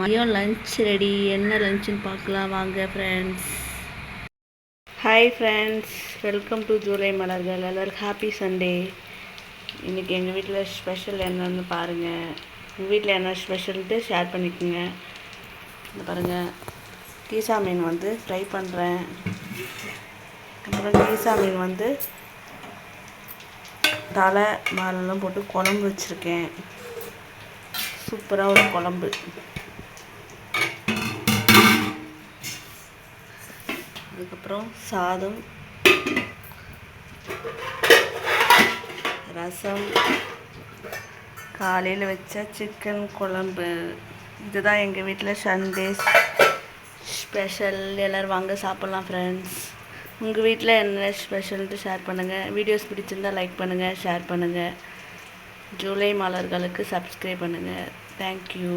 மதியம் lunch ready என்ன லஞ்சுன்னு பார்க்கலாம். வாங்க friends hi friends welcome to July மலர்கள் எல்லோரும் ஹாப்பி சண்டே இன்றைக்கி எங்கள் வீட்டில் ஸ்பெஷல் என்னன்னு பாருங்கள் உங்கள் வீட்டில் என்ன ஸ்பெஷல்ட்டு ஷேர் பண்ணிக்கோங்க. இந்த பாருங்கள் கீசா மீன் வந்து ஃப்ரை பண்ணுறேன் அப்புறம் கீசா மீன் வந்து தலை மாலெல்லாம் போட்டு குழம்பு வச்சுருக்கேன். சூப்பராக ஒரு குழம்பு. அதுக்கப்புறம் சாதம் ரசம் காலையில் வச்ச சிக்கன் குழம்பு. இதுதான் எங்கள் வீட்டில் சண்டே ஸ்பெஷல் எல்லோரும் வாங்க சாப்பிட்லாம் ஃப்ரெண்ட்ஸ் உங்கள் வீட்டில் என்ன ஸ்பெஷல்ட்டு ஷேர் பண்ணுங்கள் வீடியோஸ் பிடிச்சிருந்தால் லைக் பண்ணுங்கள் ஷேர் பண்ணுங்கள் ஜூலை மலர்களுக்கு சப்ஸ்கிரைப் பண்ணுங்கள் தேங்க்யூ